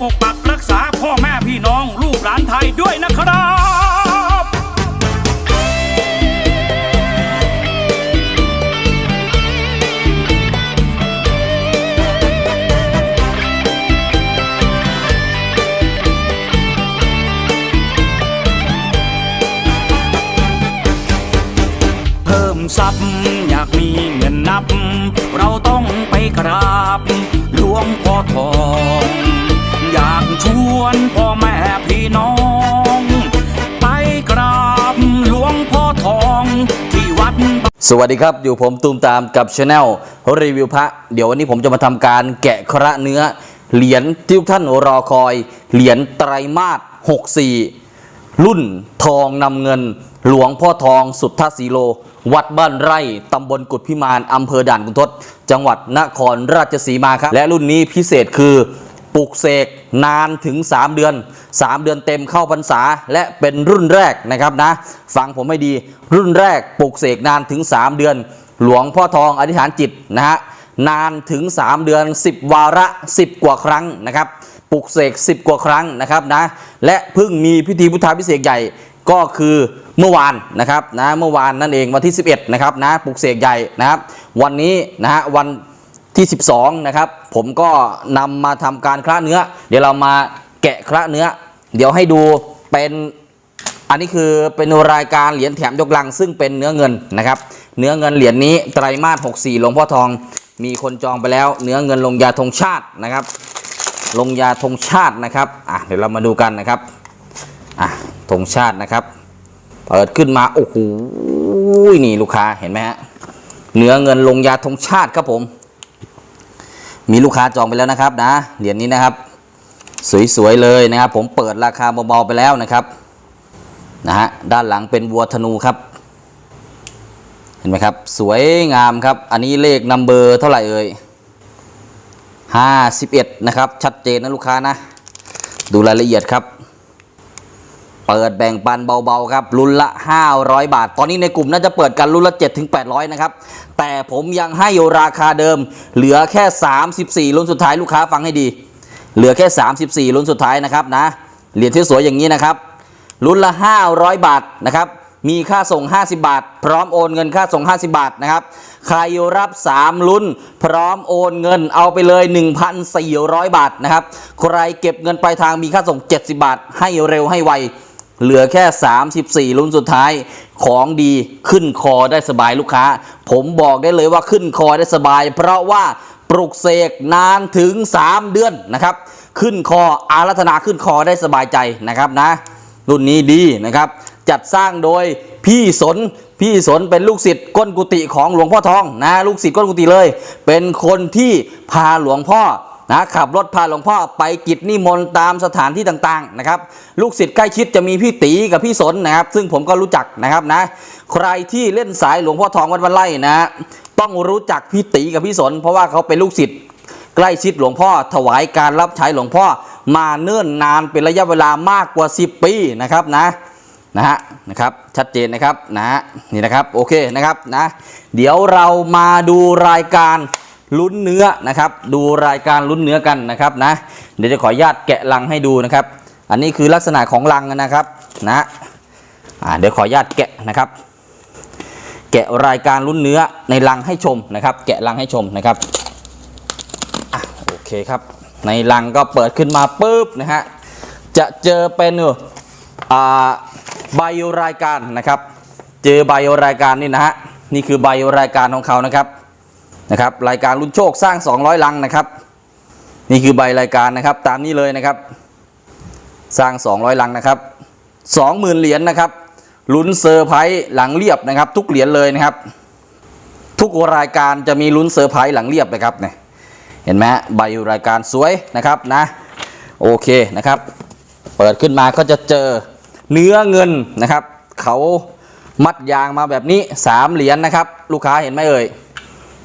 ปกปักรักษาพ่อแม่พี่น้องลูกหลานไทยด้วยนะครับเพิ่มทรัพย์อยากมีเงินนับ เราต้องไปกราบหลวงพ่อทอง อยากชวนพ่อแม่พี่น้อง ไปกราบหลวงพ่อทองที่วัด สวัสดีครับ อยู่ผมตูมตามกับช anel รีวิวพระ เดี๋ยววันนี้ผมจะมาทำการแกะคระเนื้อ เหรียญที่ทุกท่านรอคอย เหรียญไตรมาส64 รุ่นทองนำเงิน หลวงพ่อทองสุทธสีโล วัดบ้านไร่ตำบลกุดพิมานอำเภอด่านคุณทศจังหวัดนครราชสีมาครับ และรุ่นนี้พิเศษคือ ปลูกเสกนานถึง 3 เดือน 3 เดือนเต็มเข้าพรรษา และเป็นรุ่นแรกนะครับนะฟังผมให้ดีรุ่นแรกปลูกเสกนานถึง 3 เดือน หลวงพ่อทองอธิษฐานจิตนะฮะนานถึง 3 เดือน 10 วาระ 10 กว่าครั้งนะครับปลูกเสก 10 กว่าครั้งนะครับนะและเพิ่งมีพิธีพุทธาพิเศษใหญ่ก็คือเมื่อวานนะครับนะเมื่อวานนั่นเองวันที่ 11นะครับนะปลูกเสกใหญ่นะครับ วันนี้นะฮะวัน ที่ 12 นะครับ ผมก็นำมาทำการคละเนื้อ เดี๋ยวเรามาแกะคละเนื้อ เดี๋ยวให้ดูเป็นอันนี้คือเป็นรายการเหรียญแถมยกลัง ซึ่งเป็นเนื้อเงินนะครับ เนื้อเงินเหรียญนี้ไตรมาส64หลวงพ่อทอง มีคนจองไปแล้ว เนื้อเงินลงยาธงชาตินะครับ ลงยาธงชาตินะครับอะเดี๋ยวเรามาดูกันนะครับอะธงชาตินะครับ เปิดขึ้นมาโอ้โหนี่ลูกค้าเห็นไหมฮะเนื้อเงินลงยาธงชาติครับผม มีลูกค้าจองไปแล้วนะครับนะเหรียญนี้นะครับ สวยๆเลยนะครับ ผมเปิดราคาเบาๆไปแล้วนะครับนะฮะด้านหลังเป็นวัวธนูครับ เห็นไหมครับ สวยงามครับ อันนี้เลขนัมเบอร์เท่าไหร่เอ่ย51 นะครับ ชัดเจนนะลูกค้านะ ดูรายละเอียดครับ เปิดแบ่งปันเบาๆครับรุ่นละ 500 บาท ตอนนี้ในกลุ่มน่าจะเปิดกันรุ่นละ 7 ถึง 800 นะครับ แต่ผมยังให้ราคาเดิม เหลือแค่ 34รุ่นสุดท้ายลูกค้าฟังให้ดี เหลือแค่ 34รุ่นสุดท้ายนะครับนะเหรียญที่สวยอย่างนี้นะครับรุ่นละ 500 บาทนะครับมีค่าส่ง 50 บาท พร้อมโอนเงินค่าส่ง 50 บาทนะครับ ใครรับ 3 ลุ้น พร้อมโอนเงินเอาไปเลย 1,400 บาทนะครับ ใครเก็บเงินปลายทางมีค่าส่ง 70 บาท ให้เร็วให้ไว เหลือแค่ 34 ลุ้นสุดท้ายของดีขึ้นคอได้สบายลูกค้า ผมบอกได้เลยว่าขึ้นคอได้สบาย เพราะว่าปลุกเสกนานถึง 3 เดือนนะครับ ขึ้นคออารัธนาขึ้นคอได้สบายใจนะครับนะ รุ่นนี้ดีนะครับ จัดสร้างโดยพี่สนพี่สนเป็นลูกศิษย์ก้นกุฏิของหลวงพ่อทองนะลูกศิษย์ก้นกุฏิเลย เป็นคนที่พาหลวงพ่อ นะขับรถพาหลวงพ่อไปกิจนิมนต์ตามสถานที่ต่างๆนะครับลูกศิษย์ใกล้ชิดจะมีพี่ตีกับพี่สนนะครับ ซึ่งผมก็รู้จักนะครับนะใครที่เล่นสายหลวงพ่อทองวัดวันไล่นะต้องรู้จักพี่ตีกับพี่สน เพราะว่าเขาเป็นลูกศิษย์ใกล้ชิดหลวงพ่อ ถวายการรับใช้หลวงพ่อมาเนิ่นนานเป็นระยะเวลามากกว่า 10 ปีนะครับนะนะฮะนะครับชัดเจนนะครับนะฮะนี่นะครับโอเคนะครับนะเดี๋ยวเรามาดูรายการ ลุ้นเนื้อนะครับ ดูรายการลุ้นเนื้อกันนะครับนะ เดี๋ยวจะขออนุญาตแกะลังให้ดูนะครับ อันนี้คือลักษณะของลังนะครับนะเดี๋ยวขออนุญาตแกะนะครับ แกะรายการลุ้นเนื้อในลังให้ชมนะครับ แกะลังให้ชมนะครับอโอเคครับ ในลังก็เปิดขึ้นมาปุ๊บนะฮะจะเจอเป็นอ่าใบรายการนะครับ เจอใบรายการนี่นะฮะนี่คือใบรายการของเขานะครับ นะครับรายการลุ้นโชคสร้าง 200 ลังนะครับ นี่คือใบรายการนะครับตามนี้เลยนะครับ สร้าง 200 ลังนะครับ 20,000 เหรียญนะครับลุ้นเซอร์ไพรส์หลังเรียบนะครับ ทุกเหรียญเลยนะครับ ทุกรายการจะมีลุ้นเซอร์ไพรส์หลังเรียบนะครับเนี่ยเห็นไหมใบรายการสวยนะครับนะโอเคนะครับ เปิดขึ้นมาก็จะเจอเนื้อเงินนะครับ เขามัดยางมาแบบนี้สามเหรียญนะครับ ลูกค้าเห็นไหมเอ่ย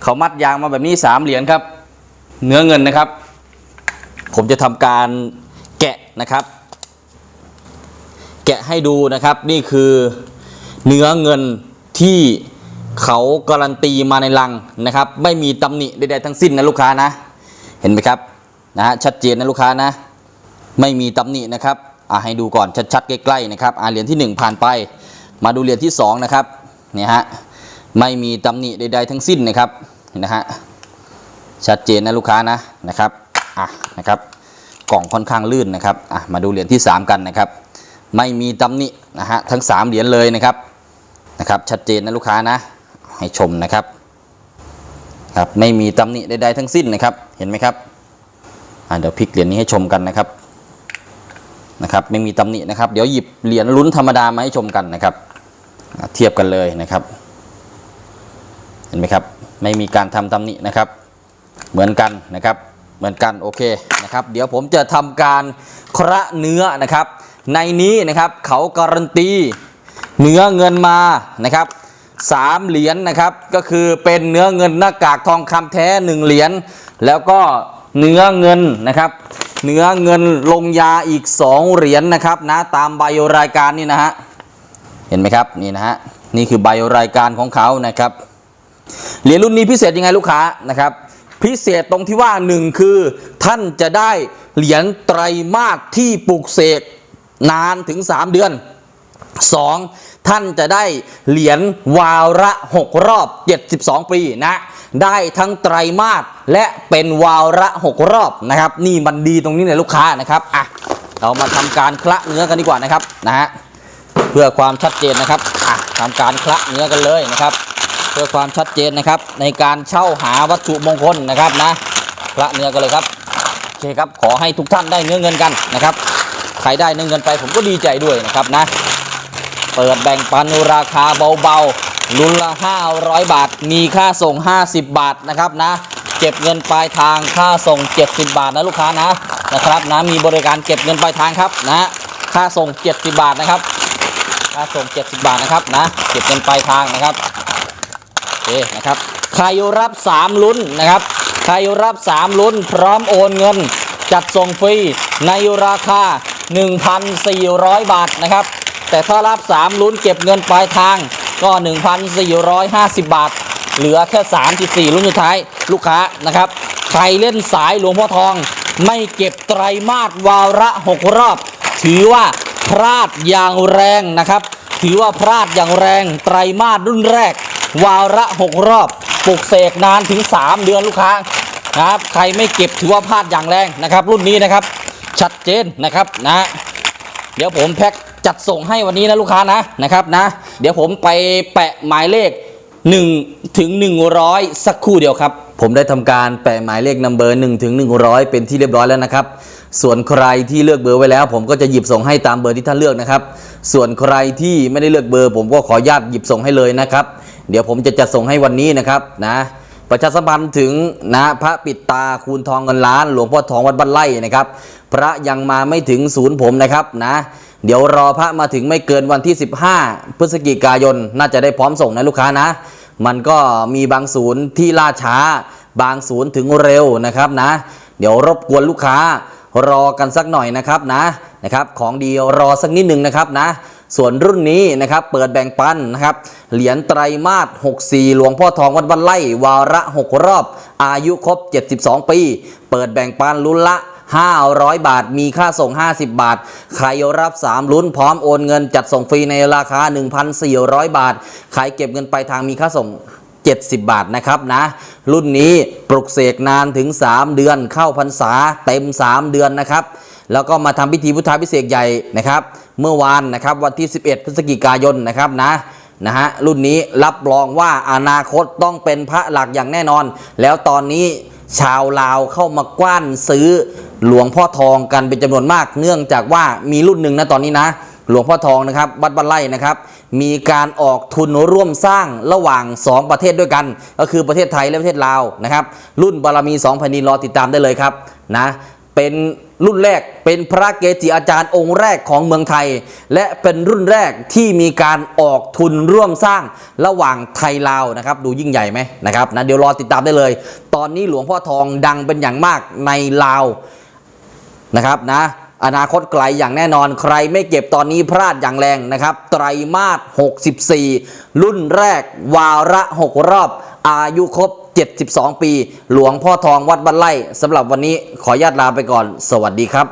เขามัดยางมาแบบนี้สามเหรียญครับ เนื้อเงินนะครับ ผมจะทำการแกะนะครับ แกะให้ดูนะครับนี่คือเนื้อเงินที่เขาการันตีมาในลังนะครับ ไม่มีตำหนิใดๆทั้งสิ้นนะลูกค้านะ เห็นไหมครับนะฮะชัดเจนนะลูกค้านะ ไม่มีตำหนินะครับอะให้ดูก่อนชัดๆใกล้ๆนะครับอะเหรียญที่ 1 ผ่านไป มาดูเหรียญที่2นะครับเนี่ยฮะ ไม่มีตำหนิใดๆทั้งสิ้นนะครับเห็นะฮะชัดเจนนะลูกค้านะนะครับอะนะครับ กล่องค่อนข้างลื่นนะครับอะมาดูเหรียญที่ 3 กันนะครับ ไม่มีตำหนินะฮะทั้ง 3 เหรียญเลยนะครับนะครับ ชัดเจนนะลูกค้านะ ให้ชมนะครับครับไม่มีตำหนิใดๆทั้งสิ้นนะครับเห็นไหมครับอะเดี๋ยวพลิกเหรียญนี้ให้ชมกันนะครับนะครับไม่มีตำหนินะครับ เดี๋ยวหยิบเหรียญลุ้นธรรมดามาให้ชมกันนะครับ เทียบกันเลยนะครับ ห็นไหมครับ ไม่มีการทำตำหนินะครับ เหมือนกันนะครับ เหมือนกันโอเคนะครับ เดี๋ยวผมจะทำการคระเนื้อนะครับ ในนี้นะครับเขาการันตีเนื้อเงินมานะครับสามเหรียญนะครับก็คือเป็นเนื้อเงินหน้ากากทองคำแท้หนึ่งเหรียญแล้วก็เนื้อเงินนะครับ เนื้อเงินลงยาอีก2เหรียญนะครับนะตามใบรายการนี่นะฮะเห็นไหมครับนี่นะฮะนี่คือใบรายการของเขานะครับ เหรียญรุ่นนี้พิเศษยังไงลูกค้านะครับ พิเศษตรงที่ว่าหนึ่งคือท่านจะได้เหรียญไตรมาสที่ปลูกเสกนานถึง 3 เดือน 2. ท่านจะได้เหรียญวาระ6รอบ 72 ปีนะ ได้ทั้งไตรมาสและเป็นวาระ 6 รอบนะครับ นี่มันดีตรงนี้เลยลูกค้านะครับอะเรามาทำการคละเนื้อกันดีกว่านะครับนะฮะเพื่อความชัดเจนนะครับอะทำการคละเนื้อกันเลยนะครับ เพื่อความชัดเจนนะครับ ในการเช่าหาวัตถุมงคลนะครับนะคละเนื้อกันเลยครับโอเคครับขอให้ทุกท่านได้เนื้อเงินกันนะครับใครได้เนื้อเงินไปผมก็ดีใจด้วยนะครับนะ เปิดแบ่งปันราคาเบาๆลุ้นละ500 บาท มีค่าส่ง 50 บาทนะครับนะเก็บเงินปลายทางค่าส่ง 70 บาทนะลูกค้านะนะครับนะมีบริการเก็บเงินปลายทางครับนะค่าส่ง 70 บาทนะครับค่าส่ง 70 บาทนะครับนะเก็บเงินปลายทางนะครับ เคนะครับใครรับ 3 ลุ้นนะครับใครรับ 3 ลุ้น พร้อมโอนเงิน จัดส่งฟรีในราคา 1,400 บาทนะครับ แต่ถ้ารับ 3 ลุ้นเก็บเงินปลายทางก็ 1,450 บาท เหลือแค่ 34ลุ้นสุดท้ายลูกค้านะครับ ใครเล่นสายหลวงพ่อทอง ไม่เก็บไตรมาสวาระ6รอบ ถือว่าพลาดอย่างแรงนะครับ ถือว่าพลาดอย่างแรงไตรมาสรุ่นแรก วาระ 6 รอบปลุกเสกนานถึง 3 เดือนลูกค้านะครับใครไม่เก็บถือว่าพลาดอย่างแรงนะครับ รุ่นนี้นะครับ ชัดเจนนะครับนะเดี๋ยวผมแพ็คจัดส่งให้วันนี้นะลูกค้านะนะครับนะ เดี๋ยวผมไปแปะหมายเลข1ถึง100 สักครู่เดียวครับ ผมได้ทำการแปะหมายเลขนัมเบอร์1ถึง100 เป็นที่เรียบร้อยแล้วนะครับ ส่วนใครที่เลือกเบอร์ไว้แล้ว ผมก็จะหยิบส่งให้ตามเบอร์ที่ท่านเลือกนะครับ ส่วนใครที่ไม่ได้เลือกเบอร์ ผมก็ขออนุญาตหยิบส่งให้เลยนะครับ เดี๋ยวผมจะจัดส่งให้วันนี้นะครับนะประชาสัมพันธ์ถึงนะพระปิดตาคูณทองเงินล้าน หลวงพ่อทองวัดบ้านไร่นะครับ พระยังมาไม่ถึงศูนย์ผมนะครับนะ เดี๋ยวรอพระมาถึงไม่เกินวันที่ 15 พฤศจิกายน น่าจะได้พร้อมส่งนะลูกค้านะ มันก็มีบางศูนย์ที่ล่าช้า บางศูนย์ถึงเร็วนะครับนะ เดี๋ยวรบกวนลูกค้ารอกันสักหน่อยนะครับนะนะครับ ของดีรอสักนิดหนึ่งนะครับนะ ส่วนรุ่นนี้นะครับเปิดแบ่งปันนะครับเหรียญไตรมาส64 หลวงพ่อทองวัดบ้านไร่วาระ 6 รอบ อายุครบ 72 ปี เปิดแบ่งปันลุ้นละ500 บาท มีค่าส่ง 50 บาท ใครรับ 3 ลุ้นพร้อมโอนเงินจัดส่งฟรีในราคา 1,400 บาท ใครเก็บเงินไปทางมีค่าส่ง 70 บาทนะครับนะ รุ่นนี้ปลุกเสกนานถึง 3 เดือนเข้าพรรษาเต็ม 3 เดือนนะครับ แล้วก็มาทำพิธีพุทธาพิเศษใหญ่นะครับ เมื่อวานนะครับวันที่ 11 พฤศจิกายนนะครับนะนะฮะรุ่นนี้รับรองว่าอนาคตต้องเป็นพระหลักอย่างแน่นอน แล้วตอนนี้ชาวลาวเข้ามากว้านซื้อหลวงพ่อทองกันเป็นจำนวนมาก เนื่องจากว่ามีรุ่นหนึ่งนะตอนนี้นะหลวงพ่อทองนะครับวัดบ้านไร่นะครับ มีการออกทุนร่วมสร้างระหว่าง 2 ประเทศด้วยกัน ก็คือประเทศไทยและประเทศลาวนะครับ รุ่นบารมี2แผ่นดินรอติดตามได้เลยครับนะเป็น รุ่นแรกเป็นพระเกจิอาจารย์องค์แรกของเมืองไทย และเป็นรุ่นแรกที่มีการออกทุนร่วมสร้างระหว่างไทยลาวนะครับดูยิ่งใหญ่ไหมนะครับนะเดี๋ยวรอติดตามได้เลย ตอนนี้หลวงพ่อทองดังเป็นอย่างมากในลาวนะครับนะอนาคตไกลอย่างแน่นอนใครไม่เก็บตอนนี้พลาดอย่างแรงนะครับ ไตรมาส 64 รุ่นแรกวาระ 6 รอบ อายุครบ 72 ปี หลวงพ่อทองวัดบ้านไร่สำหรับวันนี้ขออนุญาตลาไปก่อน สวัสดีครับ